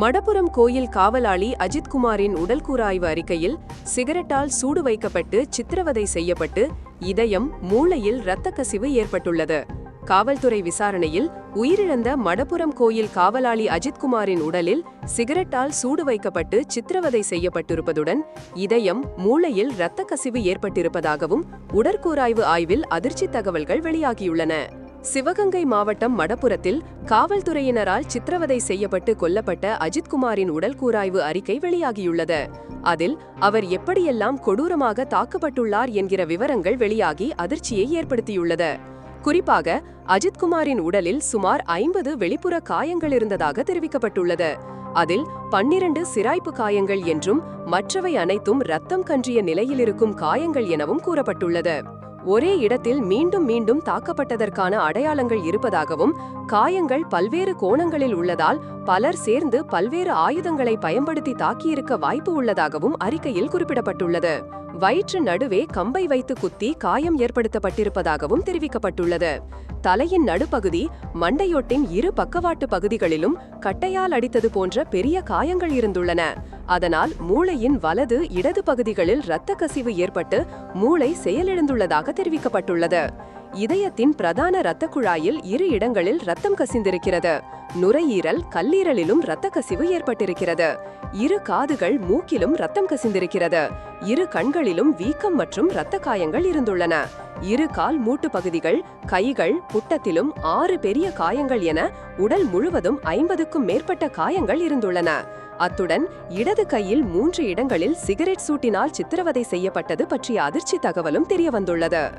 மடப்புறம் கோயில் காவலாளி அஜித்குமாரின் உடல்கூறாய்வு அறிக்கையில் சிகரெட்டால் சூடு வைக்கப்பட்டு சித்திரவதை செய்யப்பட்டு இதயம் மூளையில் இரத்த கசிவு ஏற்பட்டுள்ளது. காவல்துறை விசாரணையில் உயிரிழந்த மடப்புறம் கோயில் காவலாளி அஜித்குமாரின் உடலில் சிகரெட்டால் சூடு வைக்கப்பட்டு சித்திரவதை செய்யப்பட்டிருப்பதுடன் இதயம் மூளையில் இரத்த கசிவு ஏற்பட்டிருப்பதாகவும் உடற்கூராய்வு ஆய்வில் அதிர்ச்சி தகவல்கள் வெளியாகியுள்ளன. சிவகங்கை மாவட்டம் மடப்புரத்தில் காவல்துறையினரால் சித்திரவதை செய்யப்பட்டு கொல்லப்பட்ட அஜித்குமாரின் உடல்கூராய்வு அறிக்கை வெளியாகியுள்ளது. அதில் அவர் எப்படியெல்லாம் கொடூரமாக தாக்கப்பட்டுள்ளார் என்கிற விவரங்கள் வெளியாகி அதிர்ச்சியை ஏற்படுத்தியுள்ளது. குறிப்பாக அஜித்குமாரின் உடலில் சுமார் ஐம்பது வெளிப்புற காயங்கள் இருந்ததாக தெரிவிக்கப்பட்டுள்ளது. அதில் பன்னிரண்டு சிராய்ப்பு காயங்கள் என்றும் மற்றவை அனைத்தும் ரத்தம் கன்றிய நிலையில் இருக்கும் காயங்கள் எனவும் கூறப்பட்டுள்ளது. ஒரே இடத்தில் மீண்டும் மீண்டும் தாக்கப்பட்டதற்கான அடையாளங்கள் இருப்பதாகவும் காயங்கள் பல்வேறு கோணங்களில் உள்ளதால் பலர் சேர்ந்து பல்வேறு ஆயுதங்களை பயன்படுத்தி தாக்கியிருக்க வாய்ப்பு உள்ளதாகவும் அறிக்கையில் குறிப்பிடப்பட்டுள்ளது. வயிற்று நடுவே கம்பை வைத்து குத்தி காயம் ஏற்படுத்தப்பட்டிருப்பதாகவும் தெரிவிக்கப்பட்டுள்ளது. தலையின் நடுப்பகுதி மண்டையொட்டின் இரு பக்கவாட்டு பகுதிகளிலும் கட்டையால் அடித்தது போன்ற பெரிய காயங்கள் இருந்துள்ளன. அதனால் மூளையின் வலது இடது பகுதிகளில் இரத்த கசிவு ஏற்பட்டு மூளை செயலிழந்துள்ளதாக தெரிவிக்கப்பட்டுள்ளது. இதயத்தின் பிரதான இரத்த குழாயில் இரு இடங்களில் ரத்தம் கசிந்திருக்கிறது. நுரையீரல் கல்லீரலிலும் இரத்த கசிவு ஏற்பட்டிருக்கிறது. இரு காதுகள் மூக்கிலும் ரத்தம் கசிந்திருக்கிறது. இரு கண்களிலும் வீக்கம் மற்றும் இரத்த காயங்கள் இருந்துள்ளன. இரு கால் மூட்டு பகுதிகள் கைகள் புட்டத்திலும் ஆறு பெரிய காயங்கள் என உடல் முழுவதும் ஐம்பதுக்கும் மேற்பட்ட காயங்கள் இருந்துள்ளன. அத்துடன் இடது கையில் மூன்று இடங்களில் சிகரெட் சூட்டினால் சித்திரவதை செய்யப்பட்டது பற்றிய அதிர்ச்சி தகவலும் தெரியவந்துள்ளது.